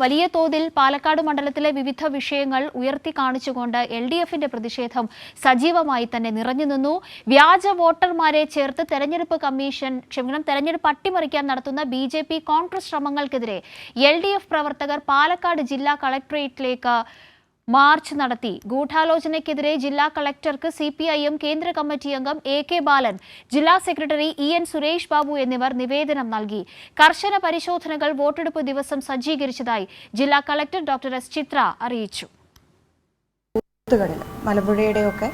വലിയ തോതിൽ പാലക്കാട് മണ്ഡലത്തിലെ വിവിധ വിഷയങ്ങൾ ഉയർത്തി കാണിച്ചുകൊണ്ട് എൽ ഡി എഫിന്റെ പ്രതിഷേധം സജീവമായി തന്നെ നിറഞ്ഞു നിന്നു. വ്യാജ വോട്ടർമാരെ ചേർത്ത് തെരഞ്ഞെടുപ്പ് കമ്മീഷൻ ക്ഷമിക്കണം തെരഞ്ഞെടുപ്പ് അട്ടിമറിക്കാൻ നടത്തുന്ന ബി കോൺഗ്രസ് ശ്രമങ്ങൾക്കെതിരെ എൽ പ്രവർത്തകർ പാലക്കാട് ജില്ലാ കളക്ടറേറ്റിലേക്ക് മാർച്ച് നടത്തി. ഗൂഢാലോചനയ്ക്കെതിരെ ജില്ലാ കളക്ടർക്ക് സി പി ഐ എം കേന്ദ്ര കമ്മിറ്റി അംഗം എ കെ ബാലൻ ജില്ലാ secretary E N Suresh Babu എന്നിവർ നിവേദനം നൽകി. കർശന പരിശോധനകൾ വോട്ടെടുപ്പ് ദിവസം സജ്ജീകരിച്ചതായി ജില്ലാ കളക്ടർ ഡോക്ടർ എസ്. ചിത്ര അറിയിച്ചു. മലമ്പുഴയുടെയൊക്കെ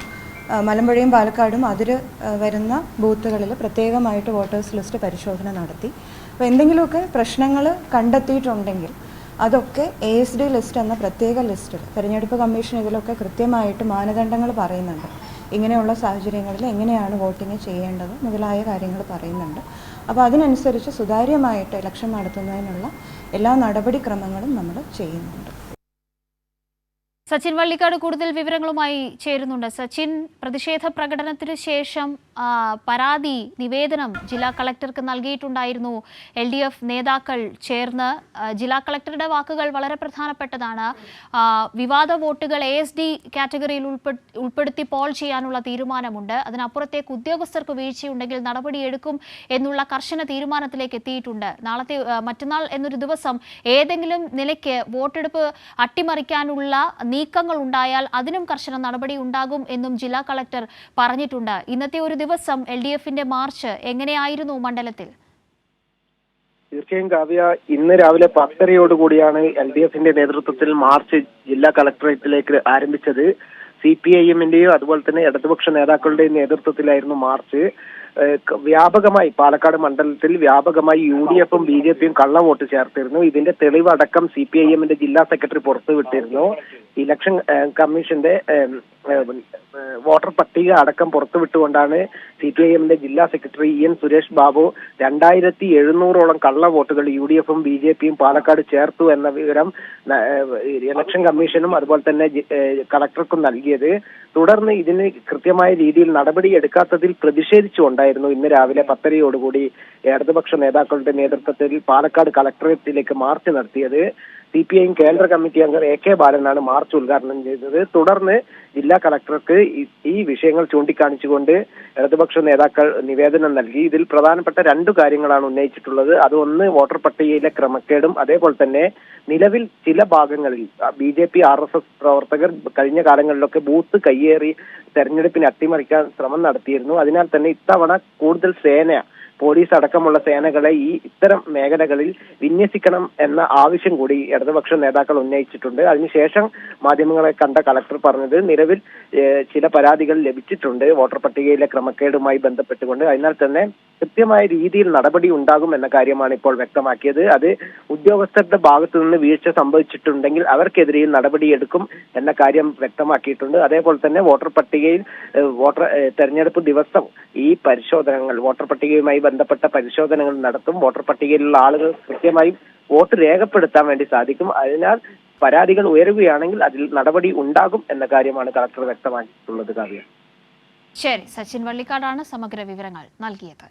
മലമ്പുഴയും പാലക്കാടും അതിര് വരുന്ന ബൂത്തുകളിൽ പ്രത്യേകമായിട്ട് വോട്ടേഴ്സ് ലിസ്റ്റ് പരിശോധന നടത്തി. അപ്പോൾ എന്തെങ്കിലുമൊക്കെ പ്രശ്നങ്ങൾ കണ്ടെത്തിയിട്ടുണ്ടെങ്കിൽ അതൊക്കെ എ എസ് ഡി ലിസ്റ്റ് എന്ന പ്രത്യേക ലിസ്റ്റിൽ തെരഞ്ഞെടുപ്പ് കമ്മീഷൻ ഇതിലൊക്കെ കൃത്യമായിട്ട് മാനദണ്ഡങ്ങൾ പറയുന്നുണ്ട്. ഇങ്ങനെയുള്ള സാഹചര്യങ്ങളിൽ എങ്ങനെയാണ് വോട്ടിംഗ് ചെയ്യേണ്ടത് മുതലായ കാര്യങ്ങൾ പറയുന്നുണ്ട്. അപ്പോൾ അതിനനുസരിച്ച് സുതാര്യമായിട്ട് ഇലക്ഷൻ നടത്തുന്നതിനുള്ള എല്ലാ നടപടിക്രമങ്ങളും നമ്മൾ ചെയ്യുന്നുണ്ട്. സച്ചിൻ വള്ളിക്കാട് കൂടുതൽ വിവരങ്ങളുമായി ചേരുന്നുണ്ട്. സച്ചിൻ പ്രതിഷേധ പ്രകടനത്തിന് ശേഷം പരാതി നിവേദനം ജില്ലാ കളക്ടർക്ക് നൽകിയിട്ടുണ്ടായിരുന്നു. എൽ ഡി എഫ് നേതാക്കൾ ചേർന്ന് ജില്ലാ കളക്ടറുടെ വാക്കുകൾ വളരെ പ്രധാനപ്പെട്ടതാണ്. വിവാദ വോട്ടുകൾ എ എസ് ഡി കാറ്റഗറിയിൽ ഉൾപ്പെ- ഉൾപ്പെടുത്തി പോൾ ചെയ്യാനുള്ള തീരുമാനമുണ്ട്. അതിനപ്പുറത്തേക്ക് ഉദ്യോഗസ്ഥർക്ക് വീഴ്ചയുണ്ടെങ്കിൽ നടപടിയെടുക്കും എന്നുള്ള കർശന തീരുമാനത്തിലേക്ക് എത്തിയിട്ടുണ്ട്. നാളത്തെ മറ്റന്നാൾ എന്നൊരു ദിവസം ഏതെങ്കിലും നിലയ്ക്ക് വോട്ടെടുപ്പ് അട്ടിമറിക്കാനുള്ള നീക്കങ്ങൾ ഉണ്ടായാൽ അതിനും കർശന നടപടി ഉണ്ടാകും എന്നും ജില്ലാ കളക്ടർ പറഞ്ഞിട്ടുണ്ട്. ഇന്നത്തെ ഒരു ദിവസം എൽ ഡി എഫിന്റെ മാർച്ച് എങ്ങനെയായിരുന്നു മണ്ഡലത്തിൽ? തീർച്ചയായും കാവ്യ ഇന്ന് രാവിലെ പത്തരയോടുകൂടിയാണ് എൽ ഡി എഫിന്റെ നേതൃത്വത്തിൽ മാർച്ച് ജില്ലാ കളക്ടറേറ്റിലേക്ക് ആരംഭിച്ചത്. സി പി ഐ എമ്മിന്റെയും അതുപോലെ തന്നെ ഇടതുപക്ഷ നേതാക്കളുടെയും നേതൃത്വത്തിലായിരുന്നു മാർച്ച്. വ്യാപകമായി പാലക്കാട് മണ്ഡലത്തിൽ വ്യാപകമായി യു ഡി എഫും ബി ജെ പിയും കള്ളവോട്ട് ചേർത്തിരുന്നു. ഇതിന്റെ തെളിവടക്കം സി പി ഐ എമ്മിന്റെ ജില്ലാ സെക്രട്ടറി പുറത്തുവിട്ടിരുന്നു. ഇലക്ഷൻ കമ്മീഷന്റെ വോട്ടർ പട്ടിക അടക്കം പുറത്തുവിട്ടുകൊണ്ടാണ് സി പി ഐ എമ്മിന്റെ ജില്ലാ secretary E N Suresh Babu രണ്ടായിരത്തി എഴുന്നൂറോളം കള്ള വോട്ടുകൾ യു ഡി എഫും ബി ജെ പിയും പാലക്കാട് ചേർത്തു എന്ന വിവരം ഇലക്ഷൻ കമ്മീഷനും അതുപോലെ തന്നെ കളക്ടർക്കും നൽകിയത്. തുടർന്ന് ഇതിന് കൃത്യമായ രീതിയിൽ നടപടി എടുക്കാത്തതിൽ പ്രതിഷേധിച്ചുകൊണ്ടായിരുന്നു ഇന്ന് രാവിലെ പത്തരയോടുകൂടി ഇടതുപക്ഷ നേതാക്കളുടെ നേതൃത്വത്തിൽ പാലക്കാട് കളക്ടറേറ്റിലേക്ക് മാർച്ച് നടത്തിയത്. സി പി ഐ കേന്ദ്ര കമ്മിറ്റി അംഗം എ കെ ബാലനാണ് മാർച്ച് ഉദ്ഘാടനം ചെയ്തത്. തുടർന്ന് ജില്ലാ കളക്ടർക്ക് ഈ- വിഷയങ്ങൾ ചൂണ്ടിക്കാണിച്ചുകൊണ്ട് ഇടതുപക്ഷ നേതാക്കൾ നിവേദനം നൽകി. ഇതിൽ പ്രധാനപ്പെട്ട രണ്ടു കാര്യങ്ങളാണ് ഉന്നയിച്ചിട്ടുള്ളത്. അതൊന്ന് വോട്ടർ പട്ടികയിലെ ക്രമക്കേടും അതേപോലെ തന്നെ നിലവിൽ ചില ഭാഗങ്ങളിൽ B J P R S S പ്രവർത്തകർ കഴിഞ്ഞ കാലങ്ങളിലൊക്കെ ബൂത്ത് കയ്യേറി തെരഞ്ഞെടുപ്പിനെ അട്ടിമറിക്കാൻ ശ്രമം നടത്തിയിരുന്നു. അതിനാൽ തന്നെ ഇത്തവണ കൂടുതൽ സേന പോലീസ് അടക്കമുള്ള സേനകളെ ഈ ഇത്തരം മേഖലകളിൽ വിന്യസിക്കണം എന്ന ആവശ്യം കൂടി ഇടതുപക്ഷ നേതാക്കൾ ഉന്നയിച്ചിട്ടുണ്ട്. അതിനുശേഷം മാധ്യമങ്ങളെ കണ്ട കളക്ടർ പറഞ്ഞത് നിലവിൽ ചില പരാതികൾ ലഭിച്ചിട്ടുണ്ട്. വോട്ടർ പട്ടികയിലെ ക്രമക്കേടുമായി ബന്ധപ്പെട്ടുകൊണ്ട്. അതിനാൽ തന്നെ കൃത്യമായ രീതിയിൽ നടപടി ഉണ്ടാകും എന്ന കാര്യമാണ് ഇപ്പോൾ വ്യക്തമാക്കിയത്. അത് ഉദ്യോഗസ്ഥരുടെ ഭാഗത്തു നിന്ന് വീഴ്ച സംഭവിച്ചിട്ടുണ്ടെങ്കിൽ അവർക്കെതിരെയും നടപടിയെടുക്കും എന്ന കാര്യം വ്യക്തമാക്കിയിട്ടുണ്ട്. അതേപോലെ തന്നെ വോട്ടർ പട്ടികയിൽ വോട്ടർ തെരഞ്ഞെടുപ്പ് ദിവസം ഈ പരിശോധനകൾ വോട്ടർ പട്ടികയുമായി ബന്ധപ്പെട്ട പരിശോധനകൾ നടത്തും. വോട്ടർ പട്ടികയിലുള്ള ആളുകൾ കൃത്യമായും വോട്ട് രേഖപ്പെടുത്താൻ വേണ്ടി സാധിക്കും. അതിനാൽ പരാതികൾ ഉയരുകയാണെങ്കിൽ അതിൽ നടപടി ഉണ്ടാകും എന്ന കാര്യമാണ് കളക്ടർ വ്യക്തമാക്കിയിട്ടുള്ളത് കാവ്യ. ശരി സച്ചിൻ വള്ളിക്കാടാണ് സമഗ്ര വിവരങ്ങൾ നൽകിയത്.